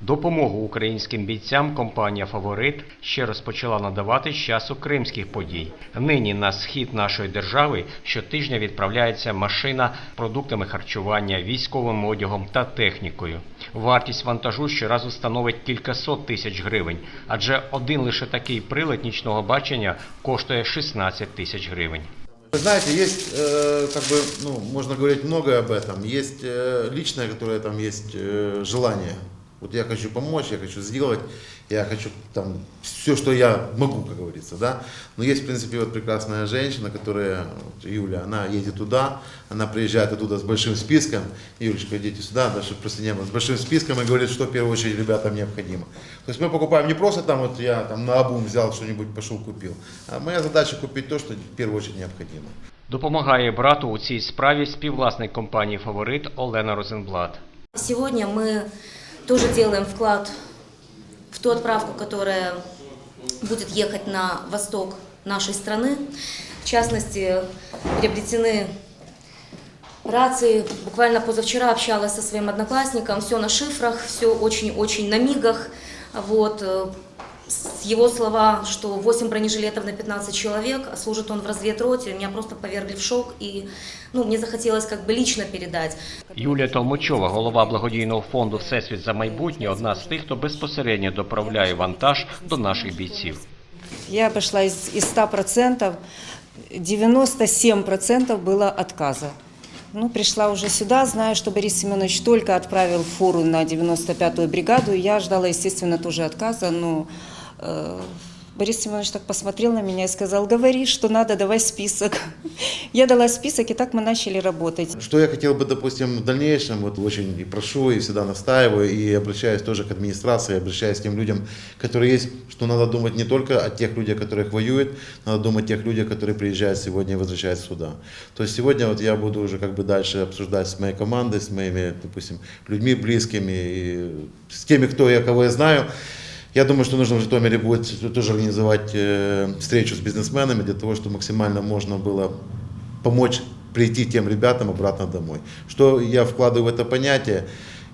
Допомогу українським бійцям компанія Фаворит ще розпочала надавати з часу кримських подій. Нині на схід нашої держави щотижня відправляється машина з продуктами харчування, військовим одягом та технікою. Вартість вантажу щоразу становить кількасот тисяч гривень, адже один лише такий прилад нічного бачення коштує 16 тисяч гривень. Вы знаете, есть, э, как бы, ну, можно говорить многое об этом. Есть э, личное, которое там есть э, желание. Вот я хочу помочь, я хочу сделать, я хочу там все, что я могу, как говорится, да. Но есть, в принципе, вот прекрасная женщина, которая, вот Юля, она едет туда, она приезжает оттуда с большим списком. Юлечка, идите сюда, да, чтобы просто не было. С большим списком и говорит, что в первую очередь ребятам необходимо. То есть мы покупаем не просто там вот я там на обум взял что-нибудь, пошел купил, а моя задача купить то, что в первую очередь необходимо. Допомагає брату у цій справі співвласник компанії Фаворит Олена Розенблат. Сегодня мы тоже делаем вклад в ту отправку, которая будет ехать на восток нашей страны. В частности, приобретены рации. Буквально позавчера общалась со своим одноклассником. Все на шифрах, все очень-очень на мигах. Вот э, с Его слова, что 8 бронежилетов на 15 человек, а служит он в разведроте, меня просто повергли в шок. И ну, мне захотелось как бы лично передать. Юлія Толмачова, голова благодійного фонду Всесвіт за майбутнє, одна з тих, хто безпосередньо доправляє вантаж до наших бійців. Я обошла из, из 100%, 97% было отказа. Ну, пришла уже сюда, знаю, что Борис Семенович только отправил фуру на 95-ю бригаду. Я ждала, естественно, тоже отказа, но э, Борис Семенович так посмотрел на меня и сказал, говори, что надо, давай список. Я дала список, и так мы начали работать. Что я хотел бы, допустим, в дальнейшем, вот очень и прошу, и всегда настаиваю, и обращаюсь тоже к администрации, обращаюсь к тем людям, которые есть, что надо думать не только о тех людях, которых воюют, надо думать о тех людях, которые приезжают сегодня и возвращаются сюда. То есть сегодня вот я буду уже как бы дальше обсуждать с моей командой, с моими, допустим, людьми близкими, и с теми, кто я, кого я знаю, я думаю, что нужно в Житомире будет тоже организовать э, встречу с бизнесменами для того, чтобы максимально можно было помочь прийти тем ребятам обратно домой. Что я вкладываю в это понятие?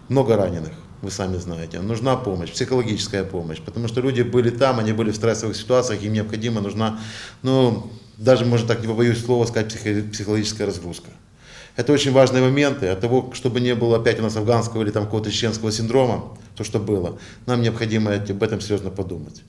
Много раненых, вы сами знаете. Нужна помощь, психологическая помощь, потому что люди были там, они были в стрессовых ситуациях, им необходимо нужна, ну, даже, может так, не побоюсь слова сказать, психо- психологическая разгрузка. Это очень важные моменты. От того, чтобы не было опять у нас афганского или там какого-то чеченского синдрома, то, что было, нам необходимо об этом серьезно подумать.